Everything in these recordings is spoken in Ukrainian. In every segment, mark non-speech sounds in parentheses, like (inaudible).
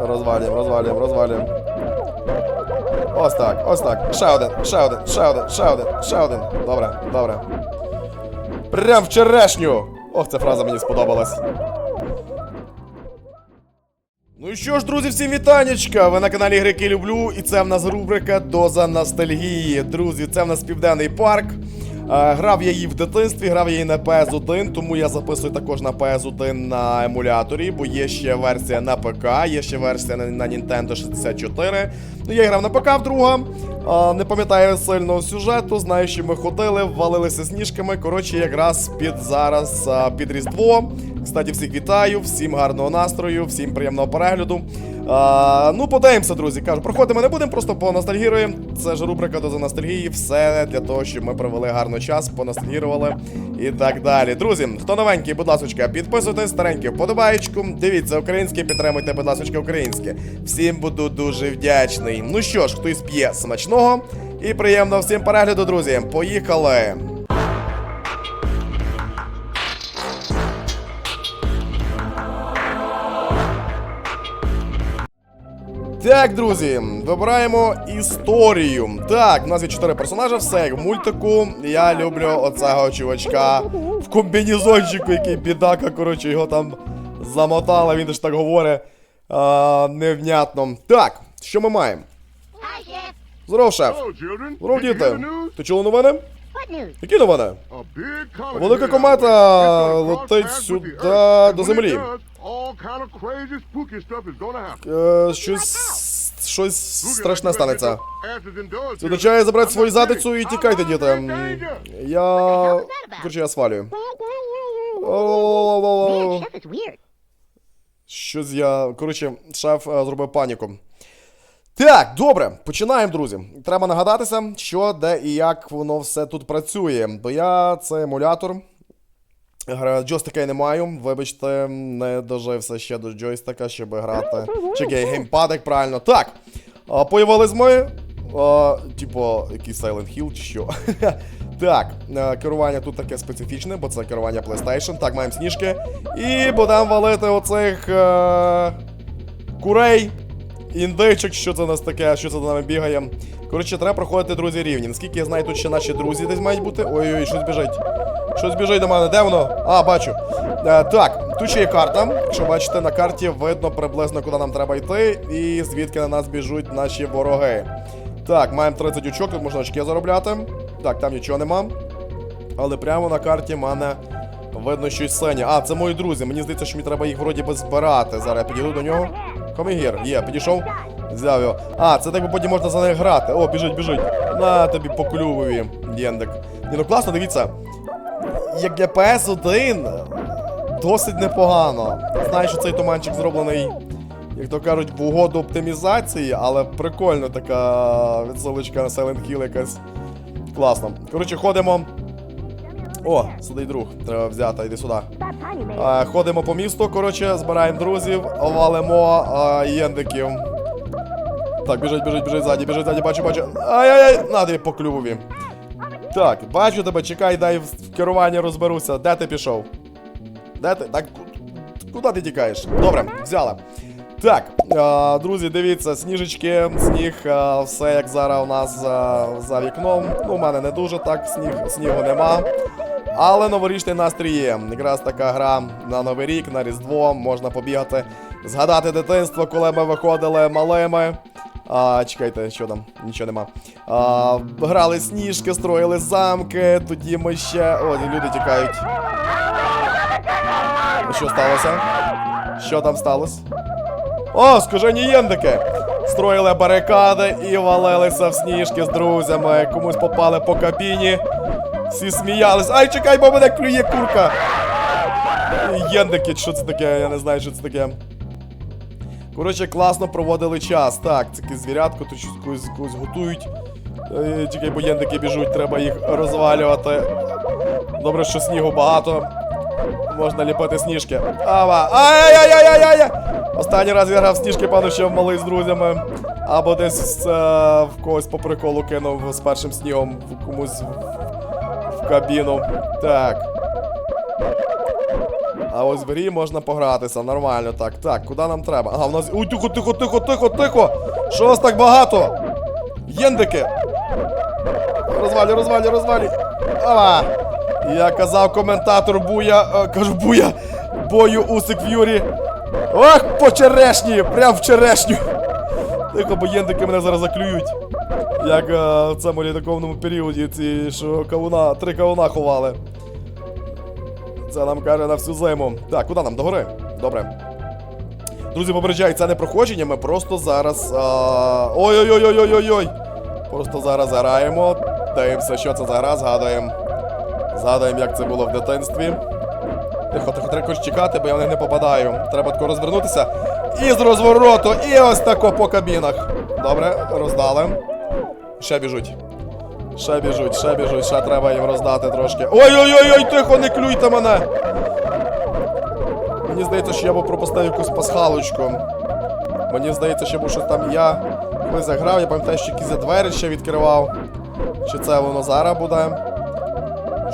Розвалюємо, розвалюємо, розвалюємо. Ось так, ось так. Ще один, ще один, ще один, ще один, ще один. Добре, добре. Прям в черешню! Ох, ця фраза мені сподобалась. Ну і що ж, друзі, всім вітанечка! Ви на каналі Греки Люблю, і це в нас рубрика Доза ностальгії. Друзі, це в нас Південний парк. Е, Грав я її в дитинстві, грав я її на PS1, тому я записую також на PS1 на емуляторі, бо є ще версія на ПК, є ще версія на, на Nintendo 64. Ну, я грав на ПК вдруга. Е, Не пам'ятаю сильного сюжету, знаю, що ми ходили, валилися сніжками. Коротше, якраз під зараз е, під Різдво. Кстати, всіх вітаю, всім гарного настрою, всім приємного перегляду. А, ну, подивимося, друзі. Кажу, проходимо не будемо, просто поностальгіруємо. Це ж рубрика до ностальгії. Все для того, щоб ми провели гарний час, поностальгірували і так далі. Друзі, хто новенький, будь ласка, підписуйтесь, старенький вподобаєчку. Дивіться, українське, підтримуйте, будь ласка, українське. Всім буду дуже вдячний. Ну що ж, хтось п'є смачного і приємного всім перегляду, друзі. Поїхали! Так, друзі, вибираємо історію. Так, у нас є чотири персонажа, все як в мультику. Я люблю оцього чувачка в комбінезончику, який бідака, коротше, його там замотали, він ж так говорить а, невнятно. Так, що ми маємо? Здоров, шеф. Здоров, діти. Ти чули новини? Які новини? Велика комета летить сюди, до землі. Е, щось. щось Spooky страшне станеться. Це означає забрати свою задицю і тікайте, діти. Я. hell was that about? Коротше, я свалюю. Щось я. Коротше, шеф е, зробив паніку. Так, добре, починаємо, друзі. Треба нагадатися, що, де і як воно все тут працює. Бо я це емулятор. Гра- Джойстика я не маю, вибачте, не дожився ще до джойстика, щоб грати. Чи гей, геймпад, як правильно. Так. А, появились ми. А, типу, якийсь Silent Hill чи що. (laughs) так, керування тут таке специфічне, бо це керування PlayStation. Так, маємо сніжки. І будемо валити оцих е- курей. Індичок, що це у нас таке, що це за нами бігає. Коротше, треба проходити, друзі, рівні. Наскільки я знаю, тут ще наші друзі десь мають бути. Ой-ой, щось біжить. Щось біжить до мене. Де воно? А, бачу. Е, так, тут ще є карта. Якщо бачите, на карті видно приблизно, куди нам треба йти, і звідки на нас біжуть наші вороги. Так, маємо 30 очок, тут можна очки заробляти. Так, там нічого нема. Але прямо на карті мене видно щось синє. А, це мої друзі. Мені здається, що мені треба їх вроді би збирати. Зараз я підійду до нього. Комігір, є, підійшов. Взяв його. А, це так би потім можна за них грати. О, біжить, біжить. На тобі по клювові, Єндик. Ні, ну класно, дивіться. Як для PS1 досить непогано. Знаю, що цей туманчик зроблений, як то кажуть, в угоду оптимізації, але прикольно така відсилочка на Silent Hill якась. Класно. Коротше, ходимо. О, сидить друг, треба взяти, йди сюди. А, ходимо по місту, коротше, збираємо друзів, валимо а, єндиків. Так, біжить, біжить, біжить ззаді, біжить ззаді, бачу, бачу. Ай-яй-яй, на по клювові. Так, бачу тебе, чекай, дай в керуванні розберуся. Де ти пішов? Де ти? Так, куди ти тікаєш? Добре, взяла. Так, е, друзі, дивіться, сніжечки, сніг, е, все як зараз у нас е, за вікном. Ну, у мене не дуже так, сніг, снігу нема. Але новорічний настрій є. Якраз така гра на Новий рік, на Різдво, можна побігати, згадати дитинство, коли ми виходили малими. А, чекайте, що там? Нічого нема. А, грали сніжки, строїли замки, тоді ми ще. О, люди тікають. Що сталося? Що там сталося? О, скажені єндики! Строїли барикади і валилися в сніжки з друзями. Комусь попали по кабіні. Всі сміялись. Ай, чекай, бо мене клює курка! Єндики, що це таке? Я не знаю, що це таке. Коротше, класно проводили час. Так, це якесь звірятко, тут щось когось, готують. Е, Чекай, бо єндики біжуть, треба їх розвалювати. Добре, що снігу багато. Можна ліпити сніжки. Ава! Ай-яй-яй-яй-яй! Останній раз я грав сніжки, певно, ще в малий з друзями. Або десь е, в когось по приколу кинув з першим снігом в комусь в, в кабіну. Так. А ось в грі можна погратися, нормально так. Так, куди нам треба? Ага, в нас. Ой, тихо, тихо, тихо, тихо, тихо! Що вас так багато? Єндики! Розвалі, розвалі, розвалі! Ава! Я казав коментатор буя. е, кажу буя. Бою Усик Ф'юрі. Ох, по черешні! Прям в черешню! Тихо, бо єндики мене зараз заклюють. Як е, в цьому літаковному періоді ці, що кавуна, три кавуна ховали. Це нам каже на всю зиму. Так, куди нам? До гори? Добре. Друзі, попереджаю, це не проходження, ми просто зараз. а, Ой-ой-ой-ой-ой-ой! Просто зараз граємо. Дивимося, що це за гра, згадуємо. Згадуємо, як це було в дитинстві. Тихо, тихо, треба чекати, бо я в них не попадаю. Треба тако розвернутися. І з розвороту, і ось тако по кабінах. Добре, роздали. Ще біжуть. Ще біжуть, ще біжуть, ще треба їм роздати трошки. Ой-ой-ой, тихо, не клюйте мене! Мені здається, що я би пропустив якусь пасхалочку. Мені здається, що щось там я коли заграв, я пам'ятаю, що якісь двері ще відкривав. Чи це воно зараз буде?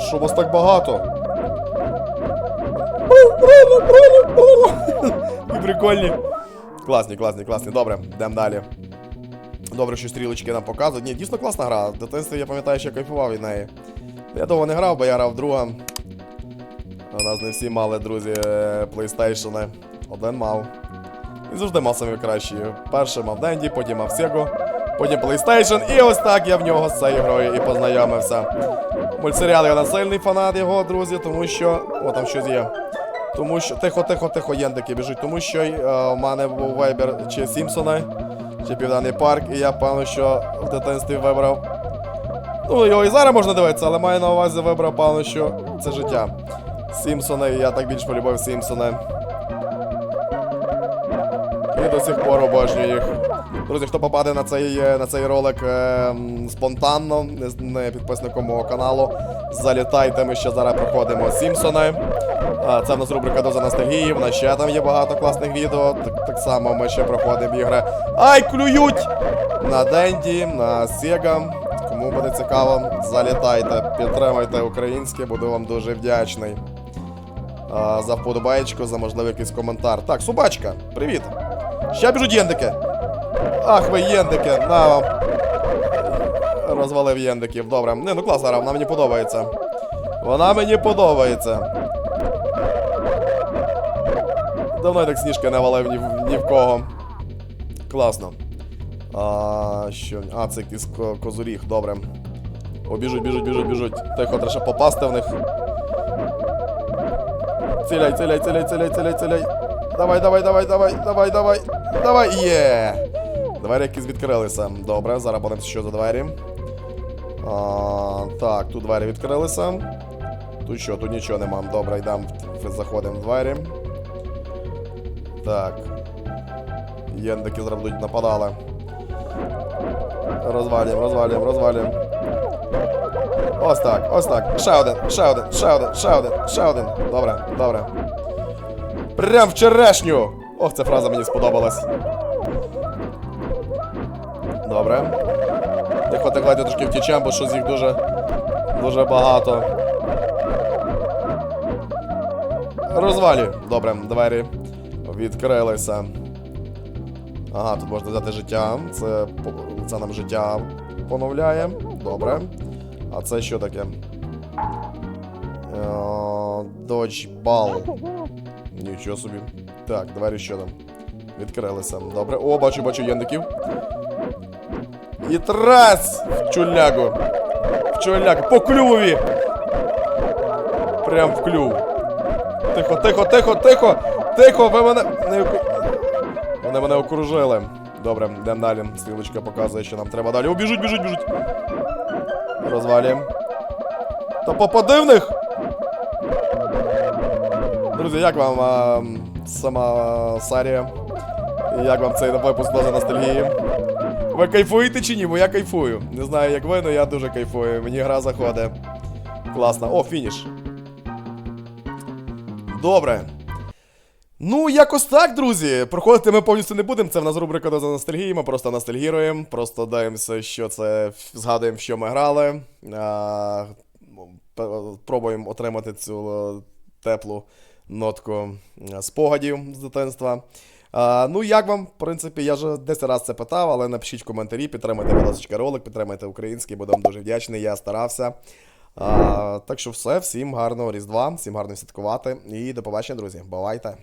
Що вас так багато? І (laughs) прикольні. Класні, класні, класні. Добре, йдемо далі. Добре, що стрілочки нам показують. Ні, дійсно класна гра. В дитинстві я пам'ятаю, що я кайфував від неї. Я довго не грав, бо я грав друга. У нас не всі мали, друзі, е, PlayStation. Один мав. І завжди мав самі кращі. Перший мав Денді, потім мав Sega, потім PlayStation, і ось так я в нього з цією грою і познайомився. Мультсеріал я не сильний фанат його, друзі, тому що. О, там щось є. Тому що. Тихо, тихо, тихо, єндики біжуть, тому що е, в мене був вибір чи Сімпсони, Південний парк, і я певно, що в дитинстві вибрав. Ну, його і зараз можна дивитися, але маю на увазі вибрав, певно, що це життя. Сімпсони, я так більш полюбив Сімпсони. І до сих пор обожнюю їх. Друзі, хто попаде на цей, е, на цей ролик е, спонтанно, не підписником мого каналу, залітайте, ми ще зараз проходимо Сімпсони. Це в нас рубрика Доза ностальгії, в нас ще там є багато класних відео. Так, так само ми ще проходимо ігри. Ай, клюють! На Денді, на Sega. Кому буде цікаво, залітайте, підтримайте українське, буду вам дуже вдячний. А, за вподобаєчку, за можливий якийсь коментар. Так, собачка, привіт. Ще біжуть єндики. Ах, ви єндики, на вам. Розвалив єндиків, добре. Не, ну класна гра, вона мені подобається. Вона мені подобається. Давно я так сніжки не валив ні, ні в кого. Класно. А, що? А, це якийсь козуріг, добре. О, біжуть, біжуть, біжуть, біжуть. Тихо, треба попасти в них. Ціляй, ціляй, ціляй, ціляй, ціляй, ціляй. Давай, давай, давай, давай, давай, давай. Давай, є! Двері якісь відкрилися. Добре, зараз подивимося, що за двері. А, так, тут двері відкрилися. Тут що, тут нічого нема. Добре, йдемо, заходимо в двері. Так. Єндики зараз нападали. Розвалюємо, розвалюємо, розвалюємо. Ось так, ось так. Ще один, ще один, ще один, ще один, ще один. Добре, добре. Прям в черешню! Ох, ця фраза мені сподобалась. Добре. Тихо, тихо, давайте трошки втічемо, бо щось їх дуже. Дуже багато. Розвалі. Добре, двері відкрилися. Ага, тут можна взяти життя. Це, це нам життя поновляє. Добре. А це що таке? Е, Доджбал. Нічого собі. Так, двері що там? Відкрилися. Добре. О, бачу, бачу єндиків. І трас! В чулягу. В чулягу. По клюві! Прям в клюв. Тихо, тихо, тихо, тихо! Тихо, ви мене. Не... Вони мене окружили. Добре, йдемо далі. Стрілочка показує, що нам треба далі. О, біжуть, біжуть, біжуть. Розвалюємо. Та попади в них! Друзі, як вам а, сама серія? І Як вам цей випуск доза ностальгії? Ви кайфуєте чи ні? Бо я кайфую. Не знаю, як ви, але я дуже кайфую. Мені гра заходить. Класно. О, фініш. Добре. Ну, якось так, друзі. Проходити ми повністю не будемо. Це в нас рубрика до ностальгії. Ми просто ностальгіруємо, просто даємося, що це. Згадуємо, що ми грали. А, Пробуємо отримати цю е, теплу нотку е, спогадів з дитинства. А, Ну, як вам, в принципі, я вже 10 раз це питав, але напишіть коментарі, підтримайте, будь ролик, підтримайте український, будемо дуже вдячний, я старався. Так що все, всім гарного Різдва, всім гарно святкувати і до побачення, друзі. Бувайте!